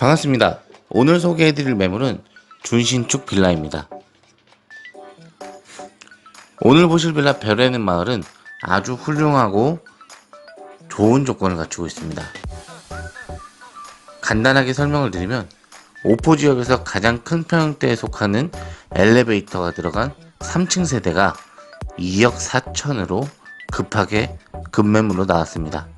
반갑습니다. 오늘 소개해드릴 매물은 준신축 빌라입니다. 오늘 보실 빌라 별에는 마을은 아주 훌륭하고 좋은 조건을 갖추고 있습니다. 간단하게 설명을 드리면 오포 지역에서 가장 큰 평형대에 속하는 엘리베이터가 들어간 3층 세대가 2억 4천으로 급하게 급매물로 나왔습니다.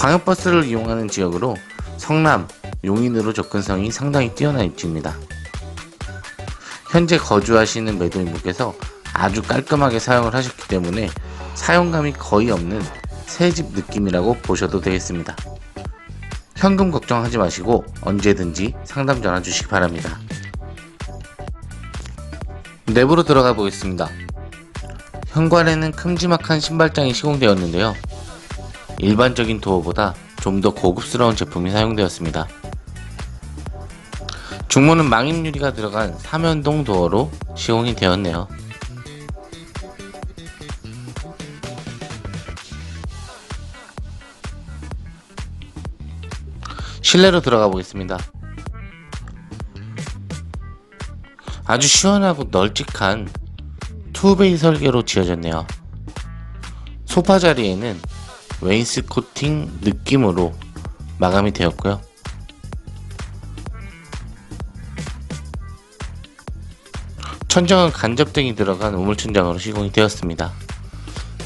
광역버스를 이용하는 지역으로 성남, 용인으로 접근성이 상당히 뛰어난 입지입니다. 현재 거주하시는 매도인분께서 아주 깔끔하게 사용을 하셨기 때문에 사용감이 거의 없는 새집 느낌이라고 보셔도 되겠습니다. 현금 걱정하지 마시고 언제든지 상담 전화 주시기 바랍니다. 내부로 들어가 보겠습니다. 현관에는 큼지막한 신발장이 시공되었는데요. 일반적인 도어보다 좀 더 고급스러운 제품이 사용되었습니다. 중문은 망임 유리가 들어간 삼연동 도어로 시공이 되었네요. 실내로 들어가 보겠습니다. 아주 시원하고 널찍한 투베이 설계로 지어졌네요. 소파 자리에는 웨인스코팅 느낌으로 마감이 되었고요. 천장은 간접등이 들어간 우물천장으로 시공이 되었습니다.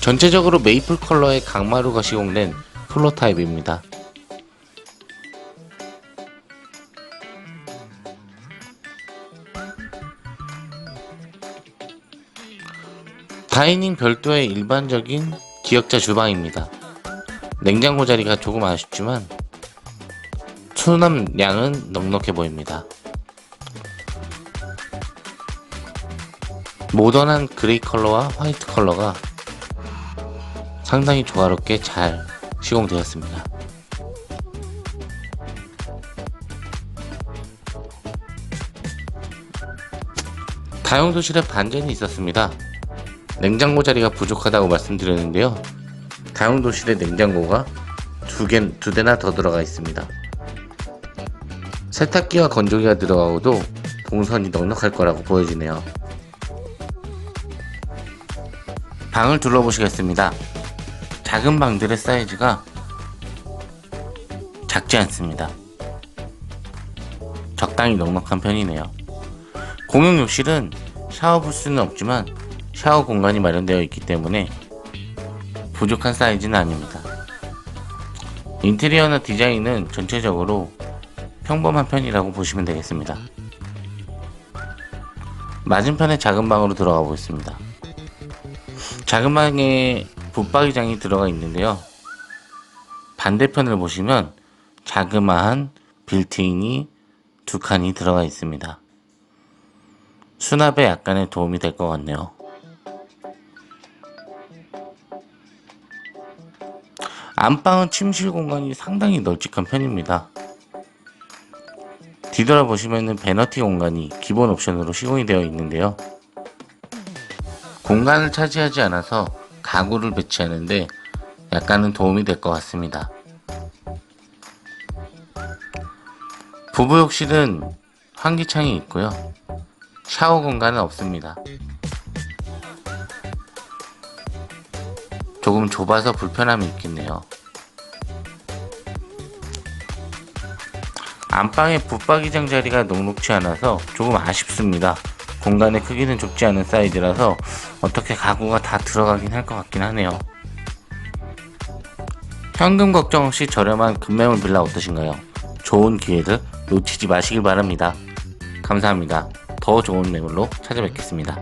전체적으로 메이플 컬러의 강마루가 시공된 플로 타입입니다. 다이닝 별도의 일반적인 기역자 주방입니다. 냉장고 자리가 조금 아쉽지만 수납량은 넉넉해 보입니다. 모던한 그레이 컬러와 화이트 컬러가 상당히 조화롭게 잘 시공되었습니다. 다용도실에 반전이 있었습니다. 냉장고 자리가 부족하다고 말씀드렸는데요. 다용 도실에 냉장고가 두 개, 두 대나 더 들어가 있습니다. 세탁기와 건조기가 들어가고도 동선이 넉넉할 거라고 보여지네요. 방을 둘러보시겠습니다. 작은 방들의 사이즈가 작지 않습니다. 적당히 넉넉한 편이네요. 공용 욕실은 샤워 부스는 없지만 샤워 공간이 마련되어 있기 때문에 부족한 사이즈는 아닙니다. 인테리어나 디자인은 전체적으로 평범한 편이라고 보시면 되겠습니다. 맞은편에 작은 방으로 들어가 보겠습니다. 작은 방에 붙박이장이 들어가 있는데요. 반대편을 보시면 자그마한 빌트인이 두 칸이 들어가 있습니다. 수납에 약간의 도움이 될 것 같네요. 안방은 침실 공간이 상당히 널찍한 편입니다. 뒤돌아보시면 베너티 공간이 기본 옵션으로 시공이 되어 있는데요. 공간을 차지하지 않아서 가구를 배치하는데 약간은 도움이 될 것 같습니다. 부부 욕실은 환기창이 있고요. 샤워 공간은 없습니다. 조금 좁아서 불편함이 있겠네요. 안방에 붙박이장 자리가 녹록치 않아서 조금 아쉽습니다. 공간의 크기는 좁지 않은 사이즈라서 어떻게 가구가 다 들어가긴 할 것 같긴 하네요. 현금 걱정 없이 저렴한 금매물 빌라 어떠신가요? 좋은 기회를 놓치지 마시길 바랍니다. 감사합니다. 더 좋은 매물로 찾아뵙겠습니다.